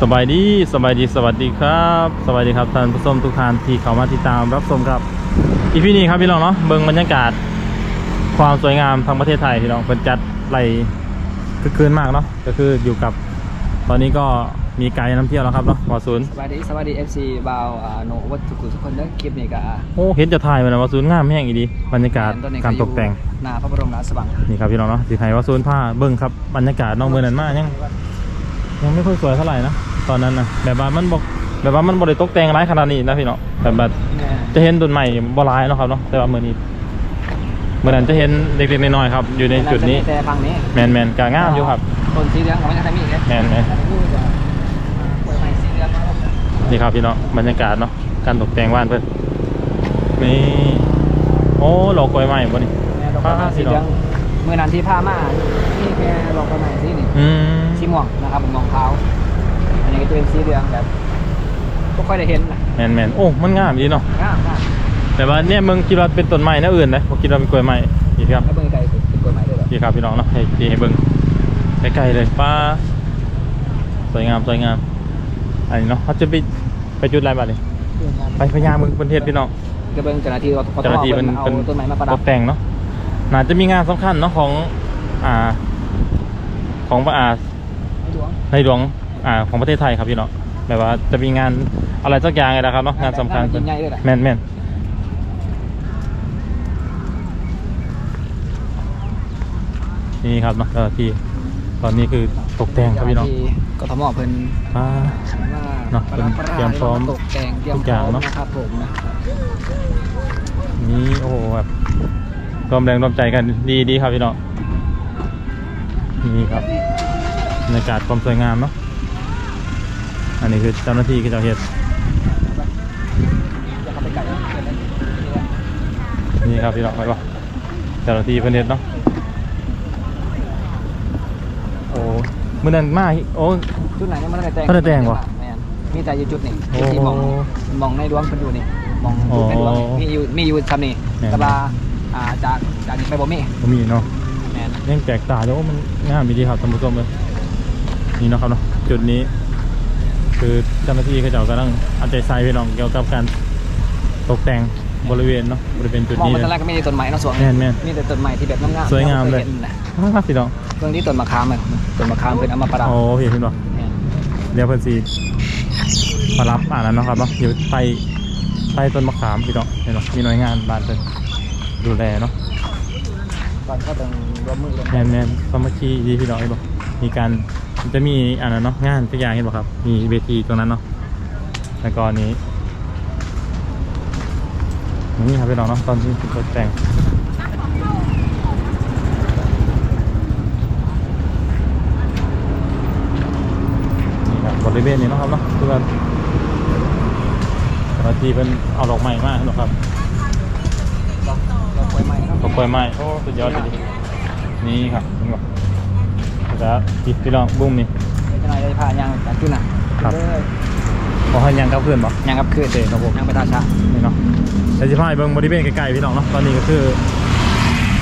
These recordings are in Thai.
สบายดีสบายดีสวัสดีครับ สวัสดีครับท่านผู้ชมทุกท่านที่เข้ามาติดตามรับชมครับอีพีนี้ครับพี่น้องเนาะเบิ่งบรรยากาศ ความสวยงามทางประเทศไทยพี่น้องเป็นจัดไหลคึกคืนมากเนาะก็คืออยู่กับ ตอนนี้ก็มีไกด์น้ำเที่ยวแล้วครับเนาะหมอศูนย์สวัสดีสวัสดี FC บาวอ่าโนวัตถุกุทุกคนเด้อคลิปนี้ก็อ่าโอ้เห็นจะถ่ายมาแล้วหมอศูนย์งามแห้งอีดีบรรยากาศตอนนี้การตกแต่งอยู่หน้าพระบรมราชวังนี่ครับพี่น้องเนาะสีไทยว่าศูนย์ผ้าเบิ่งครับบรรยากาศน้องเมืองนั้นมากยัง ยังไม่ค่อยสวยเท่าไหร่นะตอนนั้นนะแบบว่ามันบอกแบบว่ามันบริตกแต่งร้ายขนาดนี้นะพี่น้องแบบว่าจะเห็นต้นใหม่บ่ร้ายเนาะครับเนาะแต่ว่าเมื่อนี้เมื่อนั้นจะเห็นเด็กๆน้อยๆครับ อยู่ในจุดนี้แต่พังนี้แมนแมนๆกางามอยู่ครับต้นสีเหลืองของมันจะมีอีกแมนแมนนี่จะเปิดใหม่สีเหลืองมาแล้วนี่ครับพี่น้องบรรยากาศเนาะการตกแต่งบ้านเพื่อนนี่โอ้หลอกกล้วยใหม่บ่นี่แม่ดอกไม้สีเหลืองเมื่อนั้นที่ผ้ามานี่แค่ดอกไม้สีนี่อืมสี ม่วงนะครับผมมองขาวอันนี้ก็จะเป็นสีเหลืองแบบไม่ค่อยได้เห็นนะแมนแมนๆโอ้มันงามดีเนาะงามมากแต่ว่าเนี่ยมึงคิดว่าเป็นต้นไม้นะอื่นนะผมคิดว่าเป็นกล้วยไม้นี่ครับแล้วเบิ่งไกลเป็นกล้วยไม้ด้วยเหรอนี่ครับพี่น้องเนาะให้พี่ให้เบิ้งใกล้ๆเลยป้าสวยงามสวยงามอันนี้เนาะเขาจะไปไปจุดอะไรบ้างนี่ไปพญามึงประเทศพี่น้องก็เบิ่งเจ้าหน้าที่เขาเจ้าหน้าที่เป็เป็นนเอาเป็นต้นไม้มาประตดับกแต่งเนาะน่าจะมีงานสำคัญเนาะของอ่าของอ่า หลวงในหลวงอ่าของประเทศไทยครับพี่น้องแบบว่าจะมีงานอะไรสักอย่างไงนะครับเนาะงานสำคัญยิ่งใหญ่ด้วยแหละแม่นแม่นนี่ครับเนาะเจ้าหน้าที่ตอนนี้คือตกแต่งครับพี่น้องที่กทมเพิ่นอ่าเนาะประดับเตรียมพร้อมตกแต่งเตรียมทุกอย่างพร้มเนาะนะครับผมนะนี่โอ้โหแบบรวมแรงรวมใจกันดีดีครับพี่น้องนี่ครับ บรรยากาศความสวยงามเนาะอันนี้คือเจ้าหน้าที่คือเจ้าเฮ็ดอย่าเข้าไปใกล้นะเกินแล้วนี่ครับพี่น้องไปปะเจ้าหน้าที่เพิ่นเฮ็ดเนาะโอ้เมื่อนั้นมาโอ้จุดไหนยังไม่ได้แต่งบ่ได้แต่งวะแม่นมีแต่อยู่จุดนี้โอ้ที่มองมองในดวงเพิ่นอยู่นี่มองอ๋อในดวงนี่มีอยู่มีอยู่ซ้ำนี่แม่นแต่ว่าอ่าจากจากนี้ไปบ่มีบ่มีเนาะแม่นยังแตกตาเดี๋ยวมันงามดีครับท่านผู้ชมเลย นี่เนาะครับเนาะจุดนี้ คือเจ้าหน้าที่เขาเจ้ากำลังเอาใจใส่พี่น้องเกี่ยวกับการตกแต่งบริเวณเนาะบริเวณจุดมองนี้มาเลตยอนแรกก็ไม่ได้ต้นไม้เนาะสวงแม่นแม่น มีแต่ต้นไม้ที่แบบงามๆสวยงามเลย รคห็นนะอ่าพี่น้องเรื่องนี้ต้นมะขามอะต้นมะขามเพิ่นเอามาประดับโอ้เห็นพี่น้องแม่นเดี๋ยวเพิ่นสีมารับอ่านนั้นเนาะครับเนาะอยู่ใต้ใต้ต้นมะขามพี่น้องเห็นเนาะมีหน่วยงานบ้านเพิ่นดูแลเนาะก่อนก็ต้องร่วมมือร่วมแมนแมนสามัคคีดีพี่น้องเห็นบ่มีการ มันจะมีอันนั้นเนาะงานทุกอย่างเห็นบ่ครับ มีเวทีตรงนั้นเนาะแล้วก็อันนี้นี่ครับพี่น้องเนาะตอนที่ตกแต่งนี่ครับบริเวณนี้เนาะครับเนาะคือว่าเจ้าหน้าที่เป็นเอาดอกไม้มาเห็นบ่ครับดอกดอกกล้วยไม้เนาะดอกกล้วยไม้โอ้สุดยอดเลยนี่ครับเห็นบ่ แล้วพี่พี่น้องบุ้มนี่จะหน่อยได้พายางจากจุดน่ะครับเลยขอให้ยังกับเพื่อนบ่ ยางกับคืนโอเคครับผม ยางไปตาชานี่เนาะแต่สิพายเบิ่งบริเวณใกล้ๆพี่น้องเนาะ ตอนนี้ก็คือ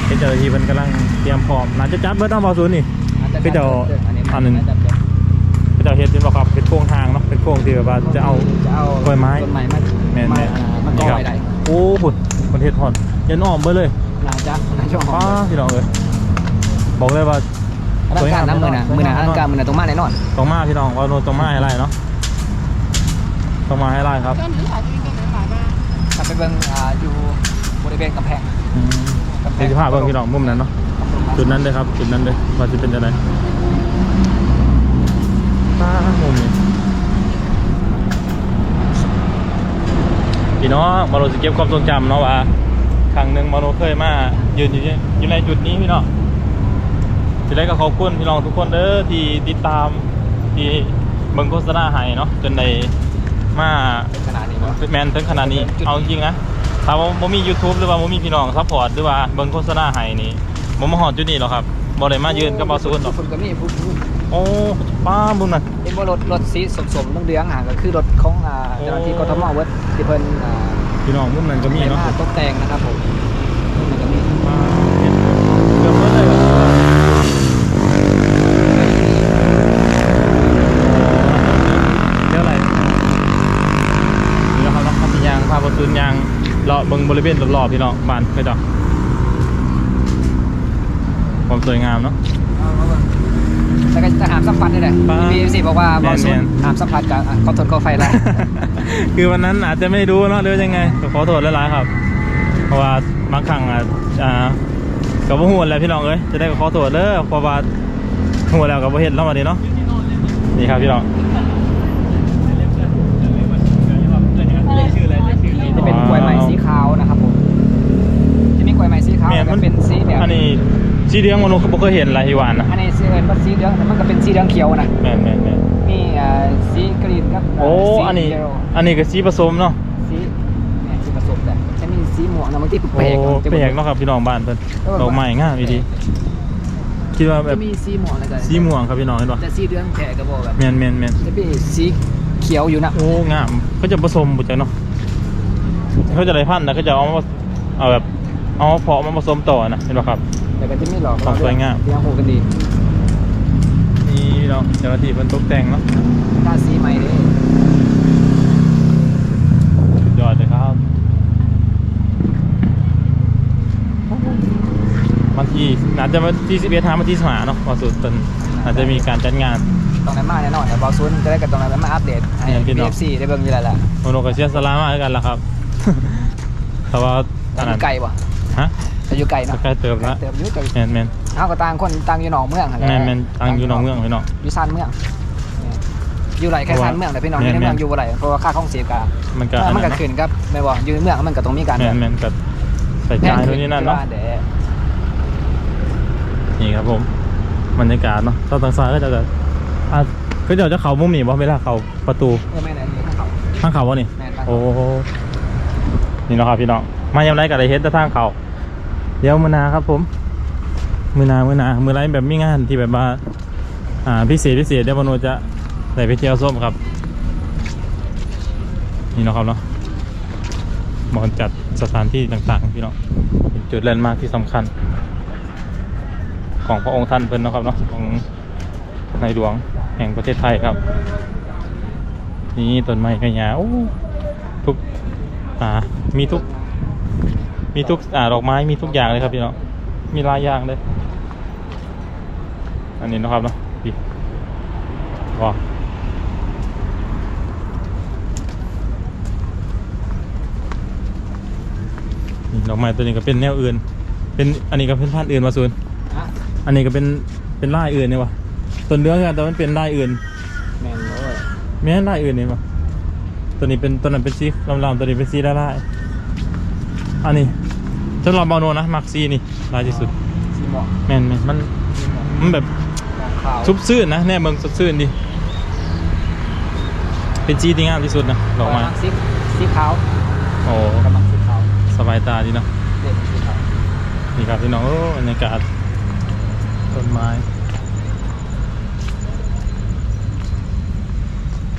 เป็นเจ้าหน้าที่เพิ่นกำลังเตรียมพร้อมน่าจะจัดเบิดต้องบ่ศูนย์นี่คือเดี๋ยวอันหนึ่งาจะเดี๋ยวเจ้าเฮ็ดเป็นบ่ครับเป็นโครงทางเนาะ เป็นโครงที่แบบว่าจะเอา จะเอากล้วยไม้ต้นไม้มาแม่นมาแม่นอ่ามันก็นี่ครับไว้ได้โอ้พุ่นประเทศฮอนยันอ้อมเบิดเลยน่าจะน่าจะหอป้ามพี่น้องเอ้ยบอกเลยว่า อลังการนะมือน่ะมือน่ะอลังการมือน่ะตรงมาแน่นอนต้องมาพี่น้องว่าโนต้องมาให้ไล่เนาะต้องมาให้ไล่ครับถ้าไปเบิ่งอ่าอยู่บริเวณกำแพงอืมเดี๋ยวสิพาเบิ่งพี่น้องมุมนั้นเนาะจุดนั้นเลยครับจุดนั้นเลยว่าจะเป็นยังไงป้ามุมนี้พี่น้องมาโรสิเก็บความทรงจำเนาะว่าครั้งหนึ่งมาโรเคยมายืนอยู่ที่อยู่ในจุดนี้พี่น้อง ทีแรกก็ขอบคุณพี่น้องทุกคนเด้อที่ติดตามที่เบิ่งโฆษณาให้เนาะจนได้มาขนาดนี้บ่แมนถึงขนาดนี้จุดเอาจริงๆนะถ้าว่าบ่มี YouTube หรือว่าบ่มีพี่น้องซัพพอร์ตหรือว่าเบิ่งโฆษณาให้นี่บ่มาฮอดจุดนี้หรอกครับบ่ได้มายืนกับบ่าวซูนหรอกฝุ่นก็มีฝุ่นฝุ่นโอ้ป้าบุญน่ะเห็นว่ารถรถสีสมๆเหลืองๆอะก็คือรถของอ่าเจ้าหน้าที่กทมเวิร์ดที่เพิ่นอ่าพี่น้องมุมนั้นก็มีให้เนาะมาตกแต่งนะครับผมมันก็มี ป้าเห็นเกือบหมดเลยว่ะ บริเวณรอบๆพี่น้องบ้านก็จะความสวยงามเนาะ แต่ก็จะหามสัมผัสนี่แหละปะพีเอฟซีบอกว่าบอลซุนแม่นหามสัมผัสกับอะก็ทนก็ไฟไล่คือวันนั้นอาจจะไม่รู้เนาะหรือยังไงก็ขอโทษหลายๆครับ เพราะว่าบางครั้งอะอ่ากับว่าหัวแล้วพี่น้องเอ้ยจะได้ก็ขอโทษเด้อเพราะว่าหัวแล้วกับว่าเห็นแล้วมาดีเนาะนี่ครับพี่น้อง จะเป็นกล้วยไม้สีขาวนะครับผมจะมีกล้วยไม้สีขาว แม่ แล้วก็เป็นสีแบบ อันนี้ สีเหลืองมันก็บ่เคยเห็นอะไรที่หวานนะอันนี้สีเอินว่าสีเหลืองแต่มันก็เป็นสีเหลืองเขียวนะแม่นแม่นแม่นมีอ่าสีกรีนครับโอ้สีอันนี้เยลโล่อันนี้ก็สีผสมเนาะสีเนี่ยสีผสมแต่จะมีสีม่วงนะบางทีโอ้เปรกจะแปลกเนาะครับพี่น้องบ้านเพิ่นเออดอกไม้งามดีคิดว่าแบจะบมีสีม่วงแล้วก็สีม่วงครับพี่น้องเห็นป่ะแต่สีเหลืองแท้ก็บอกแบบแม่นแม่นแม่นจะมีสีเขียวอยู่นะโอ้งามเขาจะผสมบุจังเนาะเขาจะไรพันธุ์นะเขาจะเอามาเอาแบบ เอามาเพาะมาผสมต่อนะเห็นป่ะครับ แต่ก็จะมีหลอกความสวยงามที่ยังหูกันดีนี่พี่น้องเจ้าหน้าที่เพิ่นตกแต่งเนาะหน้าสีใหม่เลยสุดยอดเลยครับ วันที่อาจจะวันที่สิบเอ็ดทามวันที่สิบห้าเนาะวันสุดเพิ่นอาจจะมีการจัดงาน ตรงนั้นมาแน่นอนแต่บอลซุนจะได้กับตรงนั้นมาอัปเดตให้เนี่ยพี่น้อง BFC ได้เบิ่งอยู่แล้วแหละโมโนกับเชียสลามากด้วยกันละครับ แต่ว่าแต่อันอนั้นยู่ไกลบ่ ฮะแต่อยู่ไกลเนาะใกล้เติมละเติมอยู่ไกลแมนแมนเอาก็ต่างคนต่างอยู่หนองเมืองหั่นแหละแมนแมนตั้งอยู่หนองเมืองพี่น้องอยู่ซานเมืองเนี่ยอยู่ไหลแค่ซานเมืองแต่พี่น้องอแม่ยู่นในเมืองแม่นอยู่บ่ไหลเพราะว่าค่าครองชีพกะมันก็เออมันก็อัขึ้นครับแม่นบ่อยู่ในเมืองมันก็ต้องมีการแมนแมนกับใส่ใจนู่นนี่นั่นเนาะแพงขึ้ที่ว่แดนี่ครับผมบรรยากาศเนาะตอนทางซ้ายก็จะแบบอะก็เดี๋ยวจะเขามุมนี่บ่เวลาเขาประตูเออแม่นอันนี้ทางเขาทางเขาวะนี่แม่นทางเขาโอ้นี่เนาะครับพี่น้อง มายามไรก็ได้เห็นแต่ทางเขาเดี๋ยวมือนาครับผม มือนามือนามือไรแบบมีงานที่แบบว่าอ่าพิเศษพิเศษเดี๋ยวมโนจะได้ไปเที่ยวส้มครับ นี่เนาะครับเนาะบอนจัดสถานที่ต่างๆพี่เนาะจุดแลนด์มาร์คที่สำคัญ ของพระองค์ท่านเพิ่นนะครับเนาะของในหลวงแห่งประเทศไทยครับ นี่ต้นไม้กระยาโอ้ทุกอ่ามีทุก มีทุกอ่าดอกไม้มีทุกอย่างเลยครับพี่เนาะมีหลายอย่างเลย อันนี้เนาะครับเนาะพี่ว้าวนี่ดอกไม้ตัวนี้ก็เป็นแนวอื่น เป็นอันนี้ก็เป็นพันธุ์อื่นมาซูนฮะอันนี้ก็เป็นเป็นลายอื่นนี่วะต้นเรื่องกันแต่มันเป็นลายอื่น แม่นโอ้ยไม่ใช่ลายอื่นนี่วะตัวนี้เป็นตัวนั้นเป็นสีลำๆตัวนี้เป็นสีละลาย อันนี้ฉันลองบอลโนนะมักซีนี่ลายที่สุดสีม่วงแม่นแม่นมันสีม่วงมันแบบม่วงขาวซุบซื่นนะแน่เมืองซุบซื่นดิเป็นสีที่งามที่สุดนะดอกไม้สีสีขาวโอ้กำลังสีขาวสบายตาดีเนาะเด็กสีขาวนี่ครับพี่น้องโอ้บรรยากาศต้นไม้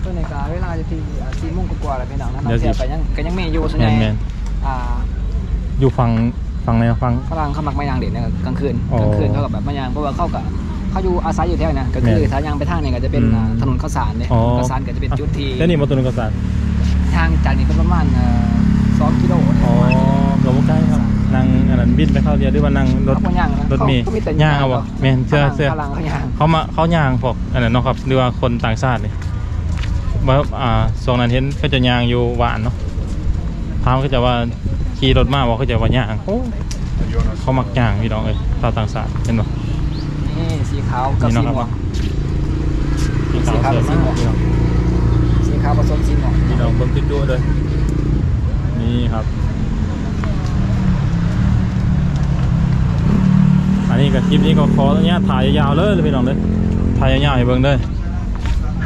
ตัวในกาเวลาจะทีอ่าสี่โมงกว่าๆแล้วพี่น้องนะน้องเสียไปยังก็ยังมีอยู่ส่วนแมใหญ่นแมนอ่า อยู่ฝั่งฝั่งไหนนะฝั่ง ฝรั่งเขามักมายางเด็ดเนี่ยกลางคืนอ๋อกลางคืนเขากับแบบมายางเพราะว่าเขากับเขาอยู่อาศัยอยู่แถวนั้นก็คือแม่นถ้ายางไปทางเนี่ยก็จะเป็นอืมอ่าถนนข้าวสารเนี่ยอ๋อ ข้าวสารก็จะเป็นจุดที่แล้วนี่มาตัวนึงก็สารทางจากนี้ก็ประมาณเอ่อสองกิโลเนี่ยอ๋อเราบ่ใกล้ครับนั่งอันนั้นบินไปเข้าเดียวหรือว่านั่งรถ เขาบ่ย่างนะรถเมล์เขามีแต่ย่างเอาบ่แม่นเชื่อเชื่อพลังเขาย่างเขามาเขาย่างพวกอันนั้นเนาะครับหรือว่าคนต่างชาตินี่ว่าอ่าสองนั้นเห็นเขาจะย่างอยู่หวานเนาะพามก็จะว่า ขี่รถมาบอกเขาจะว่าย่างโอ้เขามักย่างพี่น้องเอ้ยชาวต่างชาติเห็นบ่นี่สีขาวกับนี่สีเนาะครับม่วงพี่สีขาวกับสีม่วงพี่น้องสีขาวผสมสีม่วงพี่น้องเบิ่งจุ๊ๆเลยนี่ครับ อันนี้กับคลิปนี้ก็ขออนุญาตถ่ายยาวๆเลยพี่น้องเลยถ่ายยาวๆให้เบิ่งเลย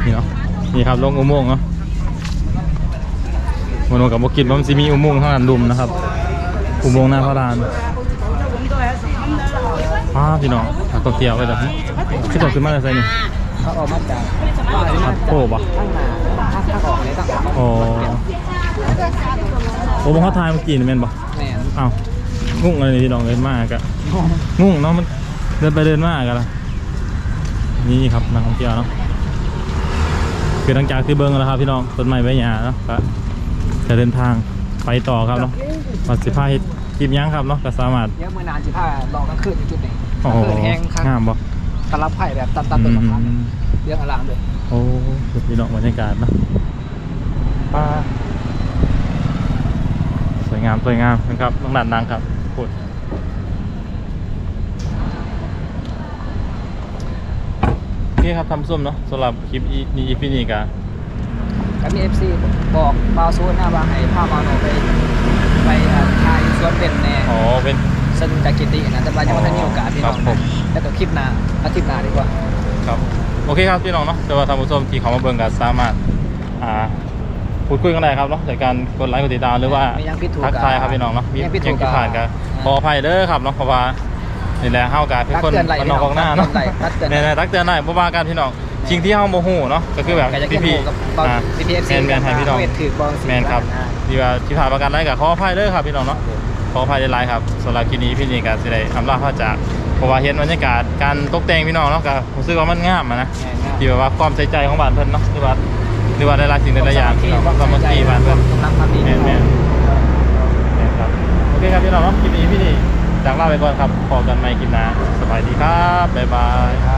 นี่เนาะนี่ครับลงอุโมงค์เนาะ มันกับบอกินว่ามันสิมีอุโมงค์ข้างหลังดุมนะครับ อุโมงค์หน้าพระลานอ้าพี่น้องนักท่องเที่ยวไปเลยที่ต่อขึ้นมาอะไรใส่นี่เขาออกมาจากพัดโป้ปะข้างหน้าข้างข้างออกเลยต่างหากโอ้โอ้มงเขาทายเมื่อกี้นี่แม่นปะแม่นอ้าวงุ่งอะไรนี่พี่น้องเลยมากอะงงงุ่งเนาะมันเดินไปเดินมากันละนี่ครับนักท่องเที่ยวเนาะคือหลังจากที่เบิ้งแล้วครับพี่น้องต้นไม้ใบหญ้าเนาะก็ จะเดินทางไปต่อครับเนาะวัดสิพาเฮ็ดคลิปหยังครับเนาะก็สามารถเดี๋ยวมือนานสิพาลองกลางคืนอยู่จุดนี้กโอ้ลางโหคืนแห้งครับงามบ่ตลับไผ่แบบตัดตัดต้นมะขามเรื่องอารามเลยโอ้สุดพี่น้องบรรยากาศเนาะป้าสวยงามสวยงามนะครับต้องดันดังครับพูดโอเคครับทำส้มเนาะสำหรับคลิปอีนี้พี่นี่กะ ก็มีเอฟซีบอกบาวโซนหน้าว่าให้พาบาวโนไปไปอ่าถ่ายสวนเป็นแน่อ๋อเป็นซึ่งจากกิตินะแต่ว่ายังไม่ได้มีโอกาสพี่น้องครับผมนะแล้วก็คลิปหน้าอาทิตย์หน้าดีกว่าครับโอเคครับพี่น้องเนาะแต่ว่าทำส้มที่เขามาเบิ่งกันสามารถอ่าพูดคุยกันได้ครับเนาะในการกดไลค์กดติดตามหรือว่ามียังผิดถูกทักทายครับพี่น้องเนาะมียังผิดเพียงถูกที่ผ่านกันขออภัยเด้อครับเนาะเพราะว่านี่แหละเฮากันเป็นคนตักเตือนไหลมันนอกของหน้าเนาะตักเตือนไหลเนี่ยๆตักเตือนได้บ่ว่ากันพี่น้อง สิ่งที่เฮาบ่ฮู้เนาะก็คือแบบก็จะพี่เกี่พี่ยวกับเบาอ่า พีพีเอฟแมซีนแมนให้พี่น้อง เวทถือบอลสีแมนครับที่ว่าที่ผ่านประกันได้ก็ขออภัยเด้อครับพี่น้องเนาะขออภัยหลายๆครับสำหรับคลิปนี้พี่นี่ก็สิได้อำลาพระจากเพราะว่าเห็นบรรยากาศการตกแต่งพี่น้องเนาะก็รู้สึกว่ามันงามอะนะ ที่แบบว่าความใส่ใจของบ้านเพิ่นเนาะหรือว่าหรือว่าหลายๆสิ่งหลายๆอย่างที่เราสามัคคีบ้านเพิ่น กำลังทำดีแม่นแม่นแม่นครับโอเคครับพี่น้องเนาะคลิปนี้พี่นี่จากลาไปก่อนครับพอกันใหม่คลิปหน้าสบายดีครับบ๊ายบาย ครับ